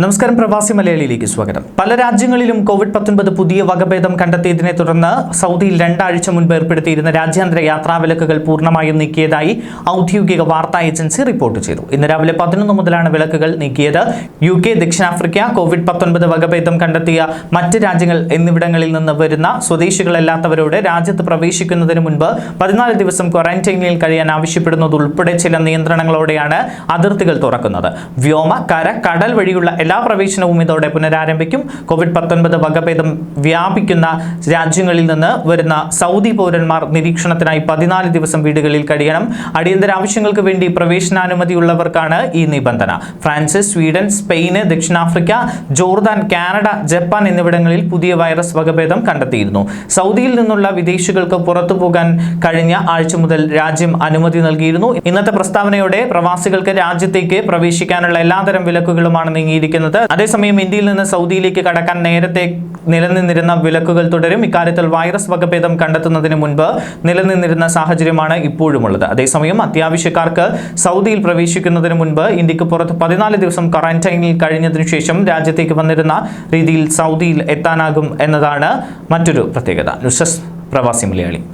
നമസ്കാരം പ്രവാസി മലയാളിയിലേക്ക് സ്വാഗതം. പല രാജ്യങ്ങളിലും കോവിഡ് പത്തൊൻപത് പുതിയ വകഭേദം കണ്ടെത്തിയതിനെ തുടർന്ന് സൗദിയിൽ രണ്ടാഴ്ച മുൻപ് ഏർപ്പെടുത്തിയിരുന്ന രാജ്യാന്തര യാത്രാവിലക്കുകൾ പൂർണമായും നീക്കിയതായി ഔദ്യോഗിക വാർത്താ ഏജൻസി റിപ്പോർട്ട് ചെയ്തു. ഇന്ന് രാവിലെ പതിനൊന്ന് മുതലാണ് വിലക്കുകൾ നീക്കിയത്. യു കെ ദക്ഷിണാഫ്രിക്ക കോവിഡ് പത്തൊൻപത് വകഭേദം കണ്ടെത്തിയ മറ്റ് രാജ്യങ്ങൾ എന്നിവിടങ്ങളിൽ നിന്ന് വരുന്ന സ്വദേശികളല്ലാത്തവരോട് രാജ്യത്ത് പ്രവേശിക്കുന്നതിന് മുൻപ് പതിനാല് ദിവസം ക്വാറന്റൈനിൽ കഴിയാൻ ആവശ്യപ്പെടുന്നത് ഉൾപ്പെടെ ചില നിയന്ത്രണങ്ങളോടെയാണ് അതിർത്തികൾ തുറക്കുന്നത്. വ്യോമ കര കടൽ വഴിയുള്ള എല്ലാ പ്രവേശനവും ഇതോടെ പുനരാരംഭിക്കും. കോവിഡ് പത്തൊൻപത് വകഭേദം വ്യാപിക്കുന്ന രാജ്യങ്ങളിൽ നിന്ന് വരുന്ന സൗദി പൗരന്മാർ നിരീക്ഷണത്തിനായി പതിനാല് ദിവസം വീടുകളിൽ കഴിയണം. അടിയന്തര ആവശ്യങ്ങൾക്ക് വേണ്ടി പ്രവേശനാനുമതിയുള്ളവർക്കാണ് ഈ നിബന്ധന. ഫ്രാൻസ് സ്വീഡൻ സ്പെയിന് ദക്ഷിണാഫ്രിക്ക ജോർദാൻ കാനഡ ജപ്പാൻ എന്നിവിടങ്ങളിൽ പുതിയ വൈറസ് വകഭേദം കണ്ടെത്തിയിരുന്നു. സൗദിയിൽ നിന്നുള്ള വിദേശികൾക്ക് പുറത്തു പോകാൻ കഴിഞ്ഞ ആഴ്ച മുതൽ രാജ്യം അനുമതി നൽകിയിരുന്നു. ഇന്നത്തെ പ്രസ്താവനയോടെ പ്രവാസികൾക്ക് രാജ്യത്തേക്ക് പ്രവേശിക്കാനുള്ള എല്ലാതരം വിലക്കുകളുമാണ് നീങ്ങിയിരിക്കുന്നത്. അതേസമയം ഇന്ത്യയിൽ നിന്ന് സൗദിയിലേക്ക് കടക്കാൻ നേരത്തെ നിലനിന്നിരുന്ന വിലക്കുകൾ തുടരും. ഇക്കാര്യത്തിൽ വൈറസ് വകഭേദം കണ്ടെത്തുന്നതിന് മുൻപ് നിലനിന്നിരുന്ന സാഹചര്യമാണ് ഇപ്പോഴുമുള്ളത്. അതേസമയം അത്യാവശ്യക്കാർക്ക് സൗദിയിൽ പ്രവേശിക്കുന്നതിന് മുൻപ് ഇന്ത്യയ്ക്ക് പുറത്ത് പതിനാല് ദിവസം ക്വാറന്റൈനിൽ കഴിഞ്ഞതിനു ശേഷം രാജ്യത്തേക്ക് വന്നിരുന്ന രീതിയിൽ സൗദിയിൽ എത്താനാകും എന്നതാണ് മറ്റൊരു പ്രത്യേകത. ന്യൂസ് പ്രവാസി മലയാളി.